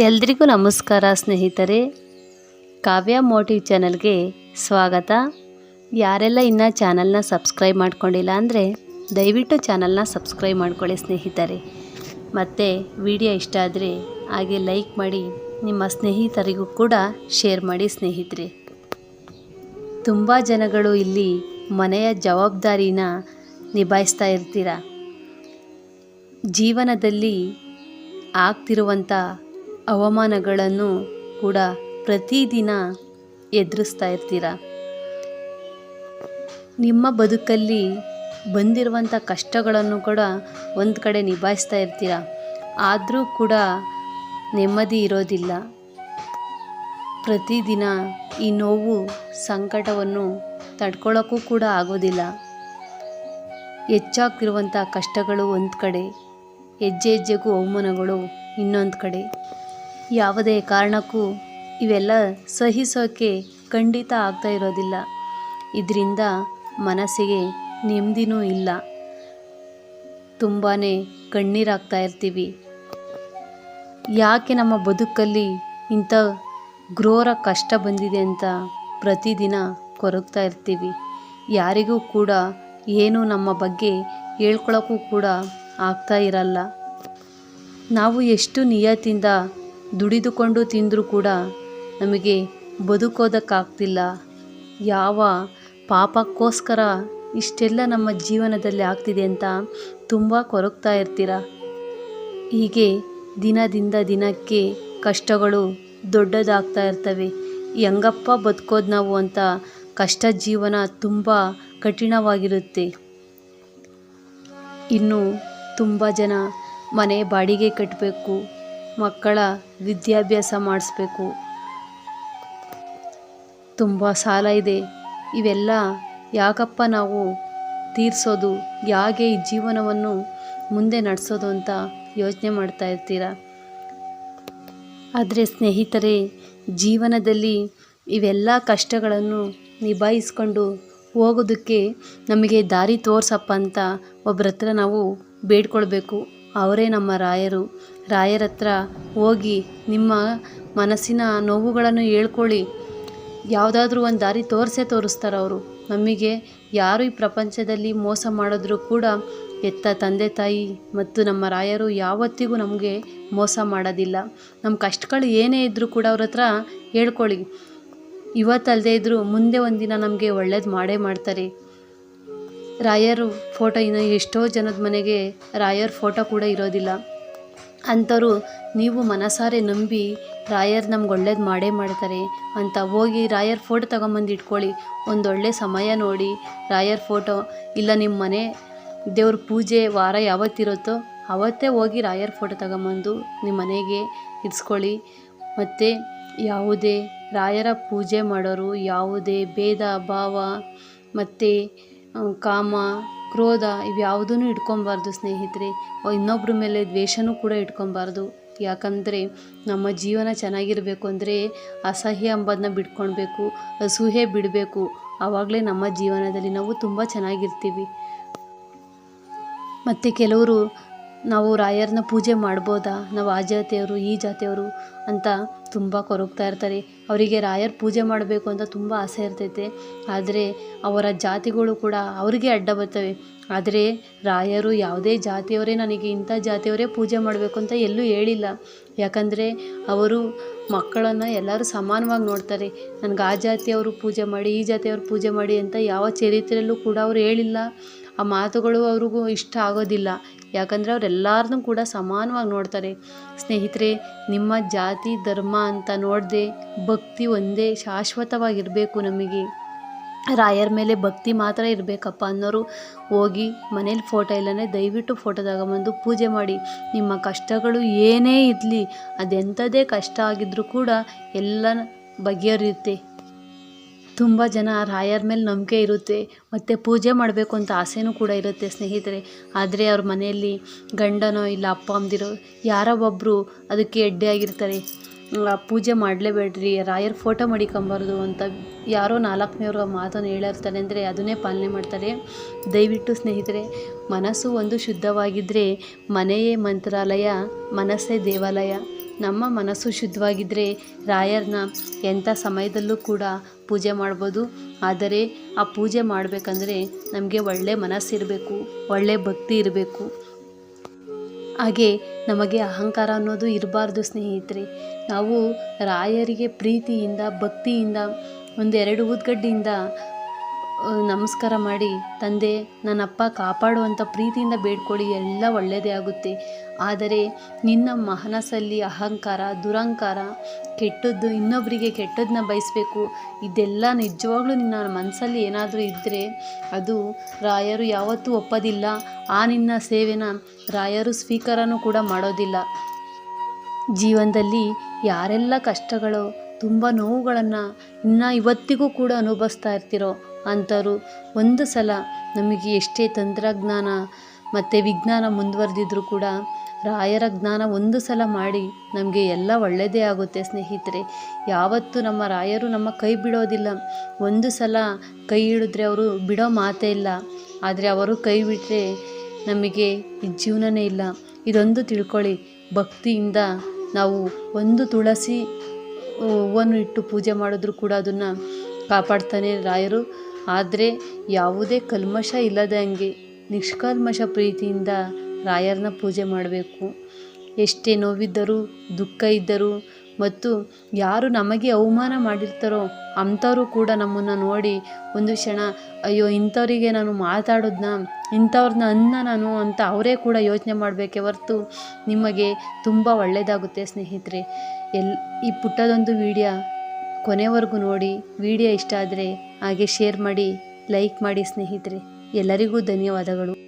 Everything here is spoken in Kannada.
ಎಲ್ರಿಗೂ ನಮಸ್ಕಾರ ಸ್ನೇಹಿತರೆ. ಕಾವ್ಯ ಮೋಟಿವ್ ಚಾನಲ್ಗೆ ಸ್ವಾಗತ. ಯಾರೆಲ್ಲ ಇನ್ನೂ ಚಾನಲ್ನ ಸಬ್ಸ್ಕ್ರೈಬ್ ಮಾಡ್ಕೊಂಡಿಲ್ಲ ಅಂದರೆ ದಯವಿಟ್ಟು ಚಾನಲ್ನ ಸಬ್ಸ್ಕ್ರೈಬ್ ಮಾಡ್ಕೊಳ್ಳಿ ಸ್ನೇಹಿತರೆ. ಮತ್ತು ವಿಡಿಯೋ ಇಷ್ಟ ಆದರೆ ಹಾಗೆ ಲೈಕ್ ಮಾಡಿ, ನಿಮ್ಮ ಸ್ನೇಹಿತರಿಗೂ ಕೂಡ ಶೇರ್ ಮಾಡಿ ಸ್ನೇಹಿತರೆ. ತುಂಬ ಜನಗಳು ಇಲ್ಲಿ ಮನೆಯ ಜವಾಬ್ದಾರಿನ ನಿಭಾಯಿಸ್ತಾ ಇರ್ತೀರ? ಜೀವನದಲ್ಲಿ ಆಗ್ತಿರುವಂಥ ಅವಮಾನಗಳನ್ನು ಕೂಡ ಪ್ರತಿದಿನ ಎದುರಿಸ್ತಾ ಇರ್ತೀರ? ನಿಮ್ಮ ಬದುಕಲ್ಲಿ ಬಂದಿರುವಂಥ ಕಷ್ಟಗಳನ್ನು ಕೂಡ ಒಂದು ಕಡೆ ನಿಭಾಯಿಸ್ತಾ ಇರ್ತೀರ? ಆದರೂ ಕೂಡ ನೆಮ್ಮದಿ ಇರೋದಿಲ್ಲ. ಪ್ರತಿದಿನ ಈ ನೋವು, ಸಂಕಟವನ್ನು ತಡ್ಕೊಳ್ಳೋಕ್ಕೂ ಕೂಡ ಆಗೋದಿಲ್ಲ. ಹೆಚ್ಚಾಗ್ತಿರುವಂಥ ಕಷ್ಟಗಳು ಒಂದು ಕಡೆ, ಹೆಜ್ಜೆ ಹೆಜ್ಜೆಗೂ ಅವಮಾನಗಳು ಇನ್ನೊಂದು ಕಡೆ. ಯಾವುದೇ ಕಾರಣಕ್ಕೂ ಇವೆಲ್ಲ ಸಹಿಸೋಕೆ ಖಂಡಿತ ಆಗ್ತಾ ಇರೋದಿಲ್ಲ. ಇದರಿಂದ ಮನಸ್ಸಿಗೆ ನೆಮ್ಮದಿನೂ ಇಲ್ಲ. ತುಂಬಾ ಕಣ್ಣೀರಾಗ್ತಾ ಇರ್ತೀವಿ. ಯಾಕೆ ನಮ್ಮ ಬದುಕಲ್ಲಿ ಇಂಥ ಘೋರ ಕಷ್ಟ ಬಂದಿದೆ ಅಂತ ಪ್ರತಿದಿನ ಕೊರಗ್ತಾ ಇರ್ತೀವಿ. ಯಾರಿಗೂ ಕೂಡ ಏನು ನಮ್ಮ ಬಗ್ಗೆ ಹೇಳ್ಕೊಳ್ಳೋಕ್ಕೂ ಕೂಡ ಆಗ್ತಾ ಇರಲ್ಲ. ನಾವು ಎಷ್ಟು ನಿಯತ್ತಿಂದ ದುಡಿದುಕೊಂಡು ತಿಂದರೂ ಕೂಡ ನಮಗೆ ಬದುಕೋದಕ್ಕಾಗ್ತಿಲ್ಲ. ಯಾವ ಪಾಪಕ್ಕೋಸ್ಕರ ಇಷ್ಟೆಲ್ಲ ನಮ್ಮ ಜೀವನದಲ್ಲಿ ಆಗ್ತಿದೆ ಅಂತ ತುಂಬ ಕೊರಗ್ತಾ ಇರ್ತೀರ? ಹೀಗೆ ದಿನದಿಂದ ದಿನಕ್ಕೆ ಕಷ್ಟಗಳು ದೊಡ್ಡದಾಗ್ತಾ ಇರ್ತವೆ. ಹೆಂಗಪ್ಪ ಬದುಕೋದು ನಾವು ಅಂತ ಕಷ್ಟ ಜೀವನ ತುಂಬ ಕಠಿಣವಾಗಿರುತ್ತೆ. ಇನ್ನು ತುಂಬ ಜನ ಮನೆ ಬಾಡಿಗೆ ಕಟ್ಟಬೇಕು ಮಕ್ಕಳ ವಿದ್ಯಾಭ್ಯಾಸ ಮಾಡಿಸ್ಬೇಕು. ತುಂಬ ಸಾಲ ಇದೆ. ಇವೆಲ್ಲ ಯಾಕಪ್ಪ ನಾವು ತೀರಿಸೋದು ಹೇಗೆ ಈ ಜೀವನವನ್ನು ಮುಂದೆ ನಡೆಸೋದು ಅಂತ ಯೋಚನೆ ಮಾಡ್ತಾ ಇರ್ತೀರ? ಆದರೆ ಸ್ನೇಹಿತರೆ, ಜೀವನದಲ್ಲಿ ಇವೆಲ್ಲ ಕಷ್ಟಗಳನ್ನು ನಿಭಾಯಿಸ್ಕೊಂಡು ಹೋಗೋದಕ್ಕೆ ನಮಗೆ ದಾರಿ ತೋರ್ಸಪ್ಪ ಅಂತ ಒಬ್ಬರ ಹತ್ರ ನಾವು ಬೇಡ್ಕೊಳ್ಬೇಕು. ಅವರೇ ನಮ್ಮ ರಾಯರು. ರಾಯರ ಹತ್ರ ಹೋಗಿ ನಿಮ್ಮ ಮನಸ್ಸಿನ ನೋವುಗಳನ್ನು ಹೇಳ್ಕೊಳ್ಳಿ. ಯಾವುದಾದ್ರೂ ಒಂದು ದಾರಿ ತೋರಿಸೇ ತೋರಿಸ್ತಾರೆ ಅವರು. ನಮಗೆ ಯಾರು ಈ ಪ್ರಪಂಚದಲ್ಲಿ ಮೋಸ ಮಾಡಿದ್ರು ಕೂಡ ಎತ್ತ ತಂದೆ ತಾಯಿ ಮತ್ತು ನಮ್ಮ ರಾಯರು ಯಾವತ್ತಿಗೂ ನಮಗೆ ಮೋಸ ಮಾಡೋದಿಲ್ಲ. ನಮ್ಮ ಕಷ್ಟಗಳು ಏನೇ ಇದ್ದರೂ ಕೂಡ ಅವ್ರ ಹತ್ರ ಹೇಳ್ಕೊಳ್ಳಿ. ಇವತ್ತಲ್ಲದೆ ಇದ್ದರೂ ಮುಂದೆ ಒಂದಿನ ನಮಗೆ ಒಳ್ಳೇದು ಮಾಡೇ ಮಾಡ್ತಾರೆ. ರಾಯರು ಫೋಟೋ ಇನ್ನು ಎಷ್ಟೋ ಜನದ ಮನೆಗೆ ರಾಯರ್ ಫೋಟೋ ಕೂಡ ಇರೋದಿಲ್ಲ. ಅಂಥವ್ರು ನೀವು ಮನಸಾರೆ ನಂಬಿ, ರಾಯರ್ ನಮ್ಗೆ ಒಳ್ಳೇದು ಮಾಡೇ ಮಾಡ್ತಾರೆ. ಅಂತ ಹೋಗಿ ರಾಯರ್ ಫೋಟೋ ತಗೊಂಬಂದು ಇಟ್ಕೊಳ್ಳಿ. ಒಂದೊಳ್ಳೆ ಸಮಯ ನೋಡಿ ರಾಯರ್ ಫೋಟೋ ಇಲ್ಲ ನಿಮ್ಮ ಮನೆ ದೇವ್ರ ಪೂಜೆ ವಾರ ಯಾವತ್ತಿರುತ್ತೋ ಅವತ್ತೇ ಹೋಗಿ ರಾಯರ್ ಫೋಟೋ ತಗೊಂಬಂದು ನಿಮ್ಮ ಮನೆಗೆ ಇರಿಸ್ಕೊಳ್ಳಿ ಮತ್ತು ಯಾವುದೇ ರಾಯರ ಪೂಜೆ ಮಾಡೋರು, ಯಾವುದೇ ಭೇದ ಭಾವ, ಮತ್ತು ಕಾಮ ಕ್ರೋಧ ಇವ್ಯಾವುದೂ ಇಟ್ಕೊಬಾರ್ದು ಸ್ನೇಹಿತರೆ. ಇನ್ನೊಬ್ಬರ ಮೇಲೆ ದ್ವೇಷನೂ ಕೂಡ ಇಟ್ಕೊಬಾರ್ದು. ಯಾಕಂದರೆ ನಮ್ಮ ಜೀವನ ಚೆನ್ನಾಗಿರಬೇಕು ಅಂದರೆ ಅಸಹ್ಯ ಅಂಬೋದನ್ನ ಬಿಟ್ಕೊಳ್ಬೇಕು ಅಸೂಹೆ ಬಿಡಬೇಕು. ಆವಾಗಲೇ ನಮ್ಮ ಜೀವನದಲ್ಲಿ ನಾವು ತುಂಬ ಚೆನ್ನಾಗಿರ್ತೀವಿ. ಮತ್ತು ಕೆಲವರು ನಾವು ರಾಯರನ್ನ ಪೂಜೆ ಮಾಡ್ಬೋದಾ? ನಾವು ಆ ಜಾತಿಯವರು, ಈ ಜಾತಿಯವರು ಅಂತ ತುಂಬ ಕೊರಗ್ತಾ ಇರ್ತಾರೆ. ಅವರಿಗೆ ರಾಯರ್ ಪೂಜೆ ಮಾಡಬೇಕು ಅಂತ ತುಂಬ ಆಸೆ ಇರ್ತೈತೆ. ಆದರೆ ಅವರ ಜಾತಿಗಳು ಕೂಡ ಅವರಿಗೆ ಅಡ್ಡ ಬರ್ತವೆ. ಆದರೆ ರಾಯರು ಯಾವುದೇ ಜಾತಿಯವರೇ ನನಗೆ ಇಂಥ ಜಾತಿಯವರೇ ಪೂಜೆ ಮಾಡಬೇಕು ಅಂತ ಎಲ್ಲೂ ಹೇಳಿಲ್ಲ. ಯಾಕಂದರೆ ಅವರು ಮಕ್ಕಳನ್ನು ಎಲ್ಲರೂ ಸಮಾನವಾಗಿ ನೋಡ್ತಾರೆ. ನನಗೆ ಆ ಜಾತಿಯವರು ಪೂಜೆ ಮಾಡಿ, ಈ ಜಾತಿಯವರು ಪೂಜೆ ಮಾಡಿ ಅಂತ ಯಾವ ಚರಿತ್ರೆಯಲ್ಲೂ ಕೂಡ ಅವರು ಹೇಳಿಲ್ಲ. ಆ ಮಾತುಗಳು ಅವ್ರಿಗೂ ಇಷ್ಟ ಆಗೋದಿಲ್ಲ. ಯಾಕಂದರೆ ಅವರೆಲ್ಲರನ್ನೂ ಕೂಡ ಸಮಾನವಾಗಿ ನೋಡ್ತಾರೆ. ಸ್ನೇಹಿತರೆ, ನಿಮ್ಮ ಜಾತಿ, ಧರ್ಮ ಅಂತ ನೋಡದೆ ಭಕ್ತಿ ಒಂದೇ ಶಾಶ್ವತವಾಗಿರಬೇಕು ನಮಗೆ. ರಾಯರ ಮೇಲೆ ಭಕ್ತಿ ಮಾತ್ರ ಇರಬೇಕಪ್ಪ ಅನ್ನೋರು ಹೋಗಿ ಮನೇಲಿ ಫೋಟೋ ಇಲ್ಲನೇ ದಯವಿಟ್ಟು ಫೋಟೋದಾಗ ಬಂದು ಪೂಜೆ ಮಾಡಿ. ನಿಮ್ಮ ಕಷ್ಟಗಳು ಏನೇ ಇರಲಿ ಅದೆಂಥದೇ ಕಷ್ಟ ಆಗಿದ್ದರೂ ಕೂಡ ಎಲ್ಲ ಬಗೆಹರಿಯುತ್ತೆ ತುಂಬ ಜನ ರಾಯರ ಮೇಲೆ ನಂಬಿಕೆ ಇರುತ್ತೆ, ಮತ್ತು ಪೂಜೆ ಮಾಡಬೇಕು ಅಂತ ಆಸೆನೂ ಕೂಡ ಇರುತ್ತೆ ಸ್ನೇಹಿತರೆ. ಆದರೆ ಅವ್ರ ಮನೆಯಲ್ಲಿ ಗಂಡನೋ ಇಲ್ಲ ಅಪ್ಪ ಅಮ್ಮಂದಿರೋ ಯಾರೋ ಒಬ್ಬರು ಅದಕ್ಕೆ ಅಡ್ಡಿಯಾಗಿರ್ತಾರೆ ಪೂಜೆ ಮಾಡಲೇಬೇಡ್ರಿ, ರಾಯರ ಫೋಟೋ ಮಡಿಕೊಂಬಾರ್ದು ಅಂತ ಯಾರೋ ನಾಲ್ಕನೇವ್ರ ಮಾತನ್ನು ಹೇಳಿರ್ತಾರೆ ಅಂದರೆ ಅದನ್ನೇ ಪಾಲನೆ ಮಾಡ್ತಾರೆ. ದಯವಿಟ್ಟು ಸ್ನೇಹಿತರೆ, ಮನಸ್ಸು ಒಂದು ಶುದ್ಧವಾಗಿದ್ದರೆ ಮನೆಯೇ ಮಂತ್ರಾಲಯ, ಮನಸ್ಸೇ ದೇವಾಲಯ. ನಮ್ಮ ಮನಸ್ಸು ಶುದ್ಧವಾಗಿದ್ದರೆ ರಾಯರನ್ನ ಎಂಥ ಸಮಯದಲ್ಲೂ ಕೂಡ ಪೂಜೆ ಮಾಡ್ಬೋದು. ಆದರೆ ಆ ಪೂಜೆ ಮಾಡಬೇಕಂದ್ರೆ ನಮಗೆ ಒಳ್ಳೆ ಮನಸ್ಸಿರಬೇಕು ಒಳ್ಳೆ ಭಕ್ತಿ ಇರಬೇಕು. ಹಾಗೆ ನಮಗೆ ಅಹಂಕಾರ ಅನ್ನೋದು ಇರಬಾರ್ದು ಸ್ನೇಹಿತರೆ. ನಾವು ರಾಯರಿಗೆ ಪ್ರೀತಿಯಿಂದ ಭಕ್ತಿಯಿಂದ ಒಂದೆರಡು ಊದ್ಗಡ್ಡಿಯಿಂದ ಆ, ನಮಸ್ಕಾರ ಮಾಡಿ, ತಂದೆ, ನನ್ನಪ್ಪ ಕಾಪಾಡುವಂಥ ಪ್ರೀತಿಯಿಂದ ಬೇಡ್ಕೊಳ್ಳಿ, ಎಲ್ಲ ಒಳ್ಳೆಯದೇ ಆಗುತ್ತೆ. ಆದರೆ ನಿನ್ನ ಮನಸ್ಸಲ್ಲಿ ಅಹಂಕಾರ, ದುರಂಕಾರ, ಕೆಟ್ಟದ್ದು ಇನ್ನೊಬ್ಬರಿಗೆ ಕೆಟ್ಟದನ್ನ ಬಯಸಬೇಕು, ಇದೆಲ್ಲ ನಿಜವಾಗ್ಲೂ ನಿನ್ನ ಮನಸ್ಸಲ್ಲಿ ಏನಾದರೂ ಇದ್ದರೆ ಅದು ರಾಯರು ಯಾವತ್ತೂ ಒಪ್ಪೋದಿಲ್ಲ. ಆ ನಿನ್ನ ಸೇವೆನ ರಾಯರು ಸ್ವೀಕಾರನೂ ಕೂಡ ಮಾಡೋದಿಲ್ಲ. ಜೀವನದಲ್ಲಿ ಯಾರೆಲ್ಲ ಕಷ್ಟಗಳು ತುಂಬ ನೋವುಗಳನ್ನು ಇನ್ನೂ ಇವತ್ತಿಗೂ ಕೂಡ ಅನುಭವಿಸ್ತಾ ಇರ್ತಿರೋ ಅಂಥವ್ರು ಒಂದು ಸಲ ನಮಗೆ ಎಷ್ಟೇ ತಂತ್ರಜ್ಞಾನ ಮತ್ತು ವಿಜ್ಞಾನ ಮುಂದುವರೆದಿದ್ರೂ ಕೂಡ ರಾಯರ ಜ್ಞಾನ ಒಂದು ಸಲ ಮಾಡಿ ನಮಗೆ ಎಲ್ಲ ಒಳ್ಳೆಯದೇ ಆಗುತ್ತೆ ಸ್ನೇಹಿತರೆ. ಯಾವತ್ತೂ ನಮ್ಮ ರಾಯರು ನಮ್ಮ ಕೈ ಬಿಡೋದಿಲ್ಲ. ಒಂದು ಸಲ ಕೈ ಹಿಡಿದ್ರೆ ಅವರು ಬಿಡೋ ಮಾತೇ ಇಲ್ಲ. ಆದರೆ ಅವರು ಕೈ ಬಿಟ್ಟರೆ ನಮಗೆ ಜೀವನನೇ ಇಲ್ಲ. ಇದೊಂದು ತಿಳ್ಕೊಳ್ಳಿ. ಭಕ್ತಿಯಿಂದ ನಾವು ಒಂದು ತುಳಸಿ ಹೂವನ್ನು ಇಟ್ಟು ಪೂಜೆ ಮಾಡಿದ್ರು ಕೂಡ ಅದನ್ನು ಕಾಪಾಡ್ತಾನೆ ರಾಯರು. ಆದರೆ ಯಾವುದೇ ಕಲ್ಮಶ ಇಲ್ಲದಂಗೆ ನಿಷ್ಕಲ್ಮಶ ಪ್ರೀತಿಯಿಂದ ರಾಯರನ್ನ ಪೂಜೆ ಮಾಡಬೇಕು. ಎಷ್ಟೇ ನೋವಿದ್ದರೂ, ದುಃಖ ಇದ್ದರೂ ಮತ್ತು ಯಾರು ನಮಗೆ ಅವಮಾನ ಮಾಡಿರ್ತಾರೋ ಅಂಥವರು ಕೂಡ ನಮ್ಮನ್ನು ನೋಡಿ ಒಂದು ಕ್ಷಣ, ಅಯ್ಯೋ, ಇಂಥವರಿಗೆ ನಾನು ಮಾತಾಡೋದನ್ನ ಇಂಥವ್ರನ್ನ ಅನ್ನ ನಾನು ಅಂತ ಅವರೇ ಕೂಡ ಯೋಚನೆ ಮಾಡಬೇಕೆ ಹೊರ್ತು ನಿಮಗೆ ತುಂಬ ಒಳ್ಳೆಯದಾಗುತ್ತೆ ಸ್ನೇಹಿತರೆ. ಎಲ್, ಈ ಪುಟ್ಟದೊಂದು ವಿಡಿಯೋ ಕೊನೆವರೆಗೂ ನೋಡಿ, ವಿಡಿಯೋ ಇಷ್ಟ ಆದರೆ ಹಾಗೆ ಶೇರ್ ಮಾಡಿ, ಲೈಕ್ ಮಾಡಿ ಸ್ನೇಹಿತರೆ. ಎಲ್ಲರಿಗೂ ಧನ್ಯವಾದಗಳು.